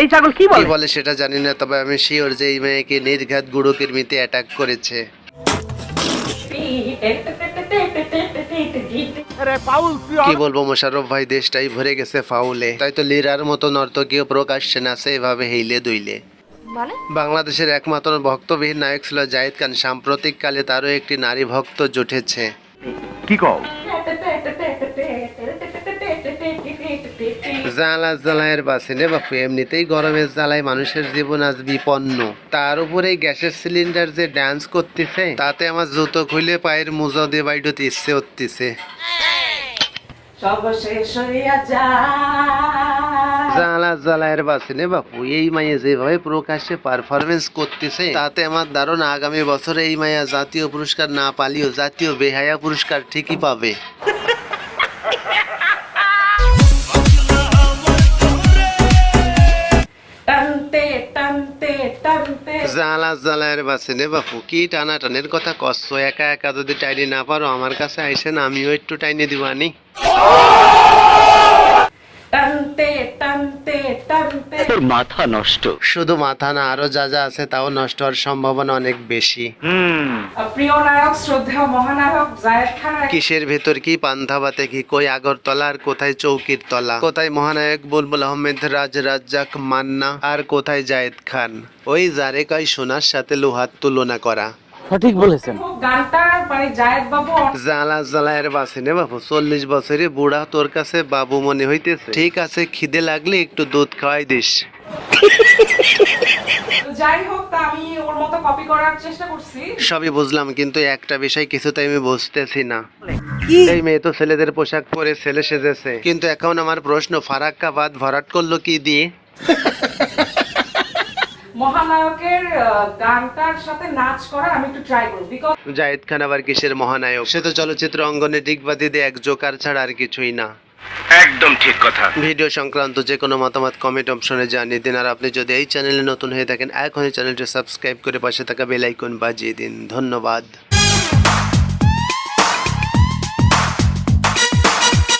এই ছাগল কি কি বলে বলে সেটা জানি না তবে আমি শিওর যে এই মেয়েকে নির্ঘাত গুড়ুকের মিতে অ্যাটাক করেছে। কি বলব মোশারফ ভাই দেশটাই ভরে গেছে ফাউলে তাই তো লিরার মতো নর্তকীয় প্রকাশ্যে নাচে এভাবে হেইলে দুইলে। মানে? বাংলাদেশের একমাত্র ভক্তবিহীন নায়ক ছিল জাহিদ খান সাম্প্রতিককালে তারও একটি নারী ভক্ত জুটেছে। কি কও? জ্বালা জ্বালায়ের বাসে রে বাপু, এমনিতেই গরমের জ্বালায় মানুষের জীবন আজ বিপন্ন। তার উপরে গ্যাসের সিলিন্ডার যে ডান্স করতেছে, তাতে আমার জুতো খুলে পায়ের মুজো দিয়ে বাইডতে ইচ্ছে সর্বশেষ জ্বালা জ্বালায়ের বাসে রে বাপু, এই মাইয়া যেভাবে প্রকাশ্যে পারফরমেন্স করতেছে, তাতে আমার ধারণা আগামী বছরে এই মাইয়া জাতীয় পুরস্কার না পালিও জাতীয় বেহায়া পুরস্কার ঠিকই পাবে। জ্বালা জ্বালায়ের বাসে রে বাপু কি টানা টানের কথা কষ্ট একা একা যদি টাইনি না পারো আমার কাছে আইসেন আমিও একটু টাইনি দিব আনি। টানতে টানতে টানতে। মাথা নষ্ট। শুধু মাথা না আরও যা যা আছে তাও নষ্ট হওয়ার সম্ভাবনা অনেক বেশি। প্রিয় নায়ক শ্রদ্ধেয় মহানায়ক জায়েদ কিসের ভেতর কি পান্থাবাতে কি কই আগরতলা আর কোথায় চৌকির তলা? কোথায় মহানায়ক বুলবুল আহমেদ রাজ রাজ্জাক মান্না আর কোথায় জায়েদ খান? ওই যারে কয় সোনার সাথে লোহার তুলনা করা। সঠিক বলেছেন। মানে জ্বালা জ্বালায়ের বাসে নে বাবু চল্লিশ বছরে বুড়া তোর কাছে বাবু মনে হইতেছে। ঠিক আছে খিদে লাগলে একটু দুধ খাওয়াই দিস। যাই হোক তা আমি ওর মতো কপি করার চেষ্টা করছি। সবই বুঝলাম কিন্তু একটা বিষয় কিছুতে আমি বুঝতেছি না। এই মেয়ে তো ছেলেদের পোশাক পরে ছেলে সেজেছে। কিন্তু এখন আমার প্রশ্ন ফারাক্কা বাদ ভরাট করল কি দিয়ে? মহানায়কের গানটার সাথে নাচ করার আমি একটু ট্রাই করব বিকজ জায়েদ খান আবার কিসের মহানায়ক? সে তো চলচ্চিত্র অঙ্গনে ডিগবাদি দিয়ে এক জোকার ছাড়া আর কিছুই না। একদম ঠিক কথা। ভিডিও সংক্রান্ত যে কোনো মতামত কমেন্ট অপশনে জানিয়ে দিন। আর আপনি যদি এই চ্যানেলে নতুন হয়ে থাকেন, এখনই চ্যানেলটি সাবস্ক্রাইব করে পাশে থাকা বেল আইকন বাজিয়ে দিন। ধন্যবাদ।